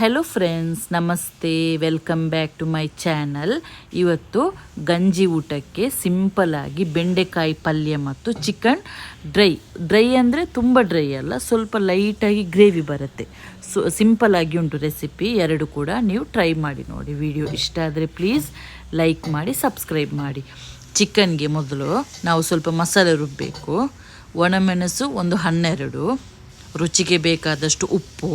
Hello friends ನಮಸ್ತೆ welcome back to my channel ಇವತ್ತು ಗಂಜಿ ಊಟಕ್ಕೆ ಸಿಂಪಲಾಗಿ ಬೆಂಡೆಕಾಯಿ ಪಲ್ಯ ಮತ್ತು ಚಿಕನ್ ಡ್ರೈ ಡ್ರೈ ಅಂದರೆ ತುಂಬ ಡ್ರೈ ಅಲ್ಲ, ಸ್ವಲ್ಪ ಲೈಟಾಗಿ ಗ್ರೇವಿ ಬರುತ್ತೆ. ಸೊ ಸಿಂಪಲಾಗಿ ಉಂಟು ರೆಸಿಪಿ ಎರಡು ಕೂಡ ನೀವು ಟ್ರೈ ಮಾಡಿ ನೋಡಿ. ವಿಡಿಯೋ ಇಷ್ಟ ಆದರೆ ಪ್ಲೀಸ್ ಲೈಕ್ ಮಾಡಿ ಸಬ್ಸ್ಕ್ರೈಬ್ ಮಾಡಿ. ಚಿಕನ್ಗೆ ಮೊದಲು ನಾವು ಸ್ವಲ್ಪ ಮಸಾಲೆ ರುಬ್ಬಬೇಕು ಒಣಮೆಣಸು ಒಂದು ಹನ್ನೆರಡು. ರುಚಿಗೆ ಬೇಕಾದಷ್ಟು ಉಪ್ಪು.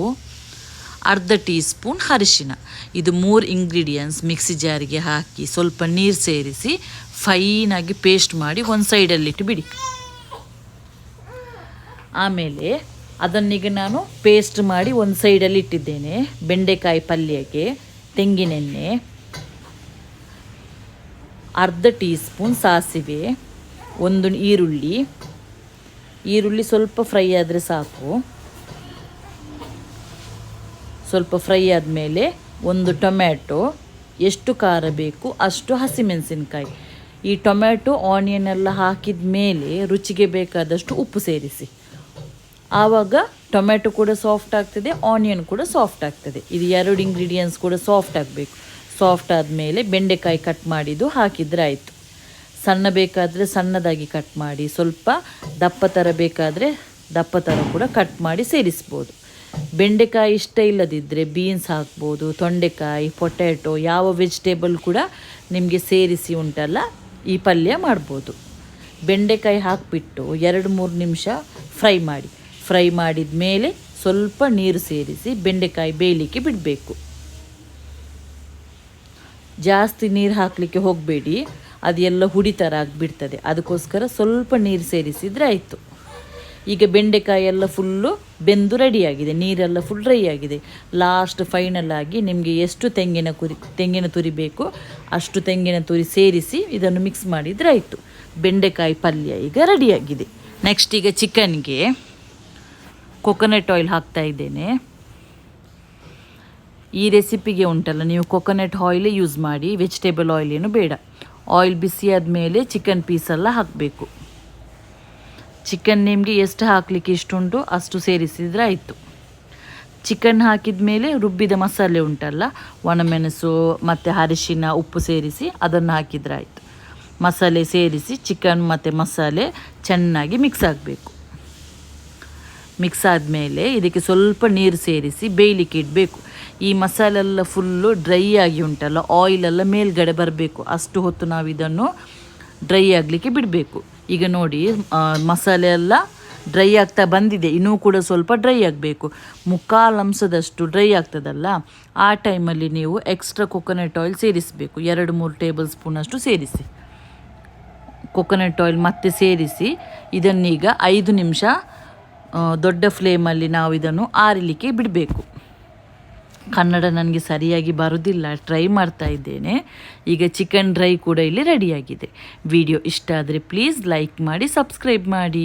ಅರ್ಧ ಟೀ ಸ್ಪೂನ್ ಅರಿಶಿನ. ಇದು ಮೂರು ಇಂಗ್ರೀಡಿಯೆಂಟ್ಸ್ ಮಿಕ್ಸಿ ಜಾರಿಗೆ ಹಾಕಿ ಸ್ವಲ್ಪ ನೀರು ಸೇರಿಸಿ ಫೈನಾಗಿ ಪೇಸ್ಟ್ ಮಾಡಿ ಒಂದು ಸೈಡಲ್ಲಿಟ್ಟು ಬಿಡಿ. ಆಮೇಲೆ ಅದನ್ನೀಗ ನಾನು ಪೇಸ್ಟ್ ಮಾಡಿ ಒಂದು ಸೈಡಲ್ಲಿ ಇಟ್ಟಿದ್ದೇನೆ. ಬೆಂಡೆಕಾಯಿ ಪಲ್ಯಕ್ಕೆ ತೆಂಗಿನೆಣ್ಣೆ, ಅರ್ಧ ಟೀ ಸ್ಪೂನ್ ಸಾಸಿವೆ, ಒಂದು ಈರುಳ್ಳಿ. ಈರುಳ್ಳಿ ಸ್ವಲ್ಪ ಫ್ರೈ ಆದರೆ ಸಾಕು. ಸ್ವಲ್ಪ ಫ್ರೈ ಆದಮೇಲೆ ಒಂದು ಟೊಮ್ಯಾಟೊ, ಎಷ್ಟು ಖಾರ ಬೇಕು ಅಷ್ಟು ಹಸಿಮೆಣಸಿನ್ಕಾಯಿ. ಈ ಟೊಮ್ಯಾಟೊ ಆನಿಯನ್ ಎಲ್ಲ ಹಾಕಿದ ಮೇಲೆ ರುಚಿಗೆ ಬೇಕಾದಷ್ಟು ಉಪ್ಪು ಸೇರಿಸಿ. ಆವಾಗ ಟೊಮ್ಯಾಟೊ ಕೂಡ ಸಾಫ್ಟ್ ಆಗ್ತದೆ ಆನಿಯನ್ ಕೂಡ ಸಾಫ್ಟ್ ಆಗ್ತದೆ. ಇದು ಎರಡು ಇಂಗ್ರೀಡಿಯೆಂಟ್ಸ್ ಕೂಡ ಸಾಫ್ಟ್ ಆಗಬೇಕು. ಸಾಫ್ಟ್ ಆದಮೇಲೆ ಬೆಂಡೆಕಾಯಿ ಕಟ್ ಮಾಡಿದ್ದು ಹಾಕಿದರೆ ಆಯಿತು. ಸಣ್ಣ ಬೇಕಾದರೆ ಸಣ್ಣದಾಗಿ ಕಟ್ ಮಾಡಿ, ಸ್ವಲ್ಪ ದಪ್ಪ ಥರ ಬೇಕಾದರೆ ದಪ್ಪ ಥರ ಕೂಡ ಕಟ್ ಮಾಡಿ ಸೇರಿಸ್ಬೋದು. ಬೆಂಡೆಕಾಯಿ ಇಷ್ಟ ಇಲ್ಲದಿದ್ದರೆ ಬೀನ್ಸ್ ಹಾಕ್ಬೋದು, ತೊಂಡೆಕಾಯಿ ಪೊಟ್ಯಾಟೊ ಯಾವ ವೆಜಿಟೇಬಲ್ ಕೂಡ ನಿಮಗೆ ಸೇರಿಸಿ ಉಂಟಲ್ಲ, ಈ ಪಲ್ಯ ಮಾಡ್ಬೋದು. ಬೆಂಡೆಕಾಯಿ ಹಾಕಿಬಿಟ್ಟು ಎರಡು ಮೂರು ನಿಮಿಷ ಫ್ರೈ ಮಾಡಿ. ಫ್ರೈ ಮಾಡಿದ ಮೇಲೆ ಸ್ವಲ್ಪ ನೀರು ಸೇರಿಸಿ ಬೆಂಡೆಕಾಯಿ ಬೇಯಲಿಕ್ಕೆ ಬಿಡಬೇಕು. ಜಾಸ್ತಿ ನೀರು ಹಾಕಲಿಕ್ಕೆ ಹೋಗಬೇಡಿ ಅದೆಲ್ಲ ಹುಡಿ ಥರ ಆಗಿಬಿಡ್ತದೆ. ಅದಕ್ಕೋಸ್ಕರ ಸ್ವಲ್ಪ ನೀರು ಸೇರಿಸಿದರೆ ಆಯಿತು. ಈಗ ಬೆಂಡೆಕಾಯಿ ಎಲ್ಲ ಫುಲ್ಲು ಬೆಂದು ರೆಡಿಯಾಗಿದೆ ನೀರೆಲ್ಲ ಫುಲ್ ಡ್ರೈ ಆಗಿದೆ. ಲಾಸ್ಟ್ ಫೈನಲ್ ಆಗಿ ನಿಮಗೆ ಎಷ್ಟು ತೆಂಗಿನ ಕುರಿ, ತೆಂಗಿನ ತುರಿ ಬೇಕು, ಅಷ್ಟು ತೆಂಗಿನ ತುರಿ ಸೇರಿಸಿ ಇದನ್ನು ಮಿಕ್ಸ್ ಮಾಡಿದರೆ ಆಯಿತು. ಬೆಂಡೆಕಾಯಿ ಪಲ್ಯ ಈಗ ರೆಡಿಯಾಗಿದೆ ನೆಕ್ಸ್ಟ್ ಈಗ ಚಿಕನ್ಗೆ ಕೊಕೊನಟ್ ಆಯಿಲ್ ಹಾಕ್ತಾ ಇದ್ದೇನೆ. ಈ ರೆಸಿಪಿಗೆ ಉಂಟಲ್ಲ, ನೀವು ಕೊಕೊನಟ್ ಆಯಿಲೇ ಯೂಸ್ ಮಾಡಿ ವೆಜಿಟೇಬಲ್ ಆಯಿಲ್ ಏನು ಬೇಡ. ಆಯಿಲ್ ಬಿಸಿ ಆದಮೇಲೆ ಚಿಕನ್ ಪೀಸೆಲ್ಲ ಹಾಕಬೇಕು. ಚಿಕನ್ ನಿಮಗೆ ಎಷ್ಟು ಹಾಕಲಿಕ್ಕೆ ಇಷ್ಟುಂಟು ಅಷ್ಟು ಸೇರಿಸಿದರೆ ಆಯಿತು. ಚಿಕನ್ ಹಾಕಿದ ಮೇಲೆ ರುಬ್ಬಿದ ಮಸಾಲೆ ಉಂಟಲ್ಲ, ಒಣಮೆಣಸು ಮತ್ತು ಅರಿಶಿನ ಉಪ್ಪು ಸೇರಿಸಿ ಅದನ್ನು ಹಾಕಿದರೆ ಆಯಿತು. ಮಸಾಲೆ ಸೇರಿಸಿ ಚಿಕನ್ ಮತ್ತು ಮಸಾಲೆ ಚೆನ್ನಾಗಿ ಮಿಕ್ಸ್ ಆಗಬೇಕು. ಮಿಕ್ಸ್ ಆದಮೇಲೆ ಇದಕ್ಕೆ ಸ್ವಲ್ಪ ನೀರು ಸೇರಿಸಿ ಬೇಯಲಿಕ್ಕೆ ಇಡಬೇಕು. ಈ ಮಸಾಲೆಲ್ಲ ಫುಲ್ಲು ಡ್ರೈ ಆಗಿ ಉಂಟಲ್ಲ ಆಯಿಲೆಲ್ಲ ಮೇಲ್ಗಡೆ ಬರಬೇಕು. ಅಷ್ಟು ಹೊತ್ತು ನಾವು ಇದನ್ನು ಡ್ರೈ ಆಗಲಿಕ್ಕೆ ಬಿಡಬೇಕು. ಈಗ ನೋಡಿ ಮಸಾಲೆ ಎಲ್ಲ ಡ್ರೈ ಆಗ್ತಾ ಬಂದಿದೆ. ಇನ್ನೂ ಕೂಡ ಸ್ವಲ್ಪ ಡ್ರೈ ಆಗಬೇಕು. ಮುಕ್ಕಾಲು ಅಂಶದಷ್ಟು ಡ್ರೈ ಆಗ್ತದಲ್ಲ, ಆ ಟೈಮಲ್ಲಿ ನೀವು ಎಕ್ಸ್ಟ್ರಾ ಕೊಕೊನಟ್ ಆಯಿಲ್ ಸೇರಿಸಬೇಕು. ಎರಡು, ಮೂರು ಟೇಬಲ್ ಸ್ಪೂನಷ್ಟು ಸೇರಿಸಿ. ಕೊಕೊನಟ್ ಆಯಿಲ್ ಮತ್ತೆ ಸೇರಿಸಿ, ಇದನ್ನೀಗ ಐದು ನಿಮಿಷ ದೊಡ್ಡ ಫ್ಲೇಮಲ್ಲಿ ನಾವು ಇದನ್ನು ಆರಿಲಿಕ್ಕೆ ಬಿಡಬೇಕು. ಕನ್ನಡ ನನಗೆ ಸರಿಯಾಗಿ ಬರುವುದಿಲ್ಲ ಟ್ರೈ ಮಾಡ್ತಾ ಇದ್ದೇನೆ. ಈಗ ಚಿಕನ್ ಡ್ರೈ ಕೂಡ ಇಲ್ಲಿ ರೆಡಿಯಾಗಿದೆ ವಿಡಿಯೋ ಇಷ್ಟ ಆದರೆ ಪ್ಲೀಸ್ ಲೈಕ್ ಮಾಡಿ ಸಬ್ಸ್ಕ್ರೈಬ್ ಮಾಡಿ.